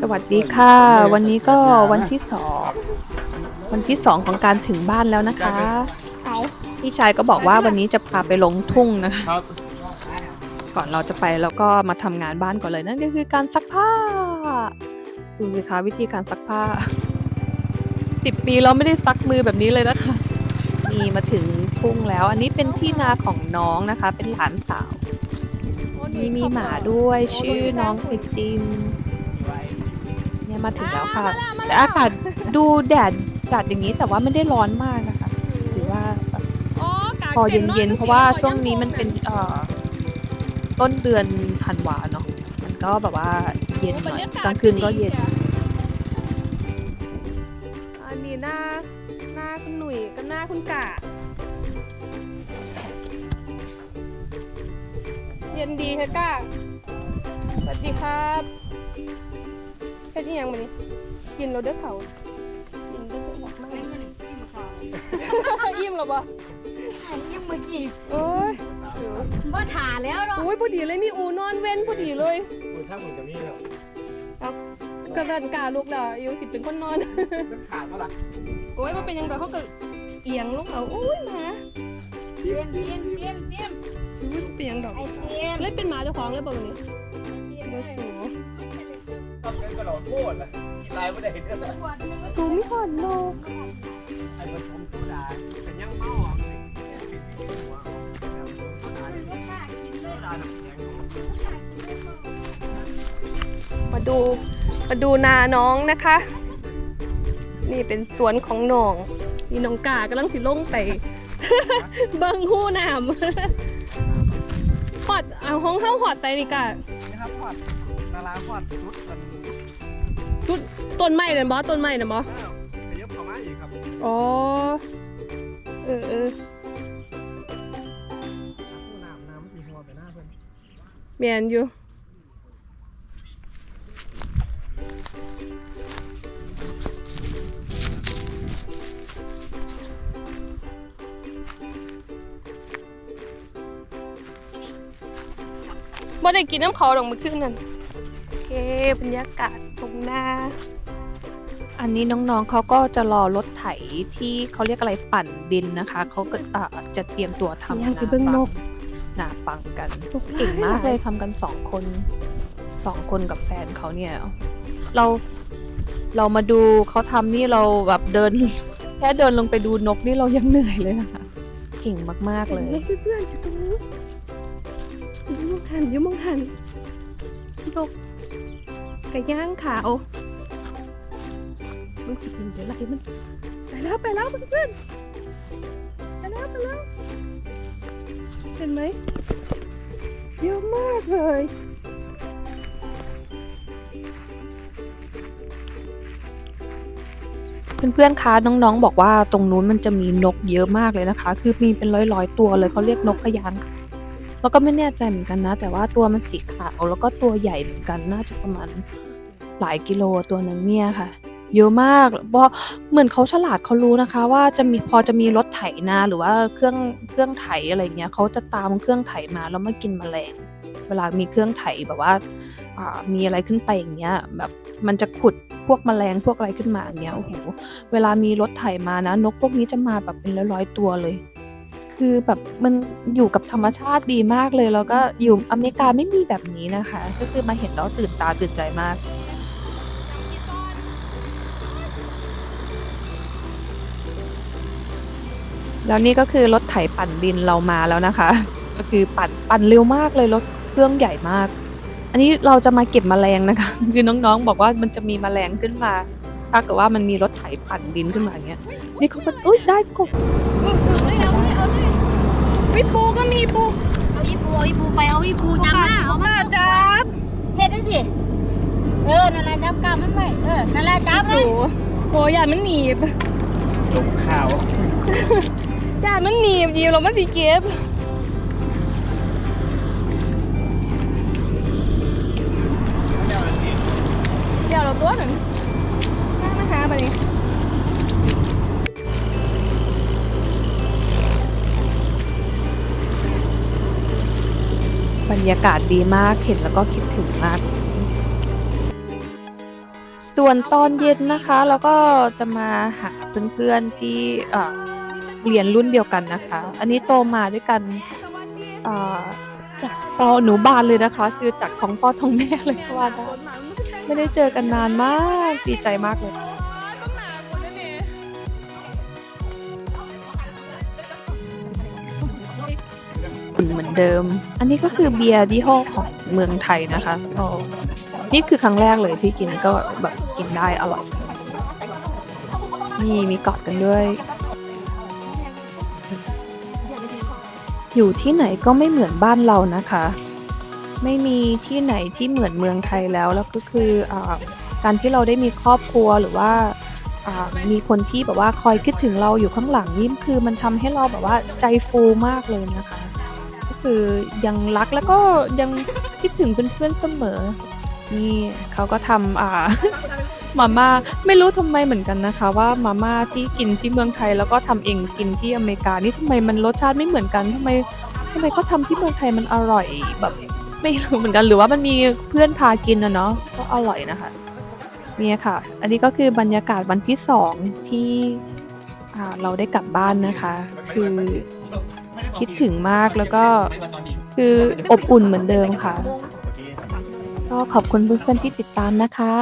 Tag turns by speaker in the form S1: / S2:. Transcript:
S1: สวัสดีค่ะ วันนี้ก็วันที่สองวันที่สองของการถึงบ้านแล้วนะคะ
S2: เอา
S1: พี่ชายก็บอกว่าวันนี้จะพาไปลงทุ่งนะคะ
S3: ครับ
S1: ก่อนเราจะไปแล้วก็มาทำงานบ้านก่อนเลยนั่นก็คือการซักผ้า ดูสิคะวิธีการซักผ้าสิบปีเราไม่ได้ซักมือแบบนี้เลยนะคะนี่มาถึงทุ่งแล้ว อันนี้เป็นที่นาของน้องนะคะ เป็นหลานสาวนี่มีหมาด้วยชื่อน้องไอติม เนี่ยมาถึงแล้วค่ะ แต่อากาศดูแดดแดดอย่างนี้แต่ว่าไม่ได้ร้อนมากนะคะถือว่าแบบ
S2: อ๋อกาง
S1: พอ
S2: ต็
S1: เย็น
S2: ท์
S1: ๆเพราะว่าช่วงนี้มันเป็นเอ่อต้นเดือนธันวาเนาะมันก็แบบว่าเย็นหน่อยกลางคืนก็เย็น
S2: อันนี้หน้าหน้าคุณหนุ่ยกับหน้าคุณกาเย็นดีค่ะก้าสวัสดีครับ แค่นี้ยังมันนี่กินเราเด้อเขากินเด้อเขามากอิ่มแล้วปะ
S4: ยิ้มเมื่อกี้
S2: โอ้ย
S4: ว่าถ่าแล้วเนาะ
S2: โอ้ยพอดีเลยมีอูนอนเว้นพอดีเลย
S3: คุณถ้าผมจะมีแล้ว
S2: กระดันกาลูกแล้วอายุสิเป็นคนนอน
S3: มันขาดเมื่อไหร่
S2: โอ้ยมันเป็นยังไงเขาก็เอียงลูกเขาโอ้ยหมา
S4: เตรียมเตรียมเตรียมเตรียม
S2: ซื้อเปียงดอก
S4: ไอเตรียม
S2: เลยเป็นหมาเจ้าของเลยบอกนี้
S4: เตรียม
S2: โอ้ย
S3: ทำเป็นกระโดดโทษเลยกินอะไรไม่ได้เห็นเลย
S2: สูไม่ผ่อนโลก
S3: ไอ้ผสมโซดาเป็นยังเมาอะเป็น
S2: มาดูมาดูนาน้องนะคะ นี่เป็นสวนของน้องนี่น้องกากำลังสิลงไปเบิ้งหู้น้ำหอดเอาห้องเข้าหอดใจนี่กะ
S3: นะครับพอดนาราพอดชุด มัน
S2: ชุดต้นไม้เลยบอต้นไม้นะบอ
S3: ขยับเข้ามาอีกครับ
S2: อ๋อ เออเออ
S3: ผู้น้ำน้ำสีหัวไปหน้าเพิ่น
S2: เมียนอยู่บ่ได้กินน้ำเขาดอกเมื่อคืนนั่นโอเค บรรยากาศตรงหน้า
S1: อันนี้น้องๆเขาก็จะรอรถไถที่เขาเรียกอะไรปั่นดินนะคะ เขาก็อ่าจะเตรียมตัวทำ
S2: ยังไปเบิ่งนก
S1: หนาปังกัน
S2: นก
S1: เก่งมากเลยทำกันสองคนสองคนกับแฟนเขาเนี่ย เราเรามาดูเขาทำนี่เราแบบเดิน แค่เดินลงไปดูนกนี่เรายังเหนื่อยเลยนะคะเก่งมากๆเลย
S2: ห็นไหมเพื่อนๆอยู่ตรงนู้นอยู่มองหันอยู่มองหันนกไก่ย่างขาวมึงสิกินเดี๋ยวไรมันไปแล้วไปแล้วเพื่อนๆไปแล้วไปแล้วเห็นไหมเยอะมากเลย
S1: เพื่อนๆ คะน้องๆ บอกว่าตรงนู้นมันจะมีนกเยอะมากเลยนะคะ คือมีเป็นร้อยๆ ตัวเลยเขาเรียกนกกระยางแล้วก็ไม่แน่ใจเหมือนกันนะ แต่ว่าตัวมันสีขาวแล้วก็ตัวใหญ่เหมือนกันน่าจะประมาณ หลายกิโลตัวหนึ่งเนี่ยค่ะเยอะมากเพราะเหมือนเขาฉลาดเขารู้นะคะ ว่าจะมีพอจะมีรถไถนาหรือว่าเครื่องเครื่องไถอะไรเงี้ยเขาจะตามเครื่องไถมาแล้วมากินแมลง เวลามีเครื่องไถแบบว่าามีอะไรขึ้นไปอย่างเงี้ยแบบมันจะขุดพวกแมลงพวกอะไรขึ้นมาอย่างเงี้ยโอ้โหเวลามีรถไถมานะ นกพวกนี้จะมาแบบเป็นร้อยๆตัวเลย คือแบบมันอยู่กับธรรมชาติดีมากเลยแล้วก็อยู่อเมริกาไม่มีแบบนี้นะคะ ก็คือมาเห็นแล้วตื่นตาตื่นใจมาก แล้วนี่ก็คือรถไถปั่นดินเรามาแล้วนะคะ ก็คือปั่นปั่นเร็วมากเลยรถเครื่องใหญ่มาก อันนี้เราจะมาเก็บแมลงนะคะคือน้องๆ บอกว่ามันจะมีแมลงขึ้นมา ถ้าเกิดว่ามันมีรถไถปั่นดินขึ้นมาอย่างเงี้ยนี่เขาก็อุ้ยได้กบ
S2: วิปูก็มีปู
S4: เอาอีปูเอาอีปูไปเอาอีปูจับมาเอามา
S2: จับ
S4: เฮ็ดได้สิเออนั่นแหละจับกล้ามันไว้เออนั่นแหละจับเล
S2: โอ้
S4: ย
S2: โหยามันหนีบ
S3: จุกขาว
S2: ยานมันหนีบดีเรามันสีเก็บเดี๋ยวเราตัวหนึ่งนั่งนะคะไปนี้
S1: บรรยากาศดีมากเห็นแล้วก็คิดถึงมาก ส่วนตอนเย็นนะคะ เราก็จะมาหาเพื่อนๆที่ เอ่อเรียนรุ่นเดียวกันนะคะ อันนี้โตมาด้วยกันเอ่อจากปอหนูบานเลยนะคะ คือจากท้องพ่อท้องแม่เลยก็ว่าได้ไม่ได้เจอกันนานมากดีใจมากเลยอุ่นเหมือนเดิม อันนี้ก็คือเบียร์ยี่ห้อของเมืองไทยนะคะอ๋อนี่คือครั้งแรกเลยที่กินก็แบบกินได้อร่อยนี่มีกอดกันด้วย อยู่ที่ไหนก็ไม่เหมือนบ้านเรานะคะ ไม่มีที่ไหนที่เหมือนเมืองไทยแล้วแล้วก็คืออการที่เราได้มีครอบครัวหรือว่าามีคนที่แบบว่าคอยคิดถึงเราอยู่ข้างหลังนี่คือมันทำให้เราแบบว่าใจฟูมากเลยนะคะ ก็คือยังรักแล้วก็ยังคิดถึงเพื่อนๆเสมอ นี่เขาก็ทำอ่า มาม่าไม่รู้ทำไมเหมือนกันนะคะ ว่ามาม่าที่กินที่เมืองไทย แล้วก็ทำเองกินที่อเมริกานี่ทำไมมันรสชาติไม่เหมือนกันทำไมทำไมเขาทำที่เมืองไทยมันอร่อยแบบไม่รู้เหมือนกันหรือว่ามันมีเพื่อนพากินนะเนาะก็อร่อยนะคะเนี่ยค่ะ อันนี้ก็คือบรรยากาศวันที่สองที่เราได้กลับบ้านนะคะ คือคิดถึงมากแล้วก็คืออบอุ่นเหมือนเดิมค่ะ ก็ขอบคุณเพื่อนๆที่ติดตามนะคะ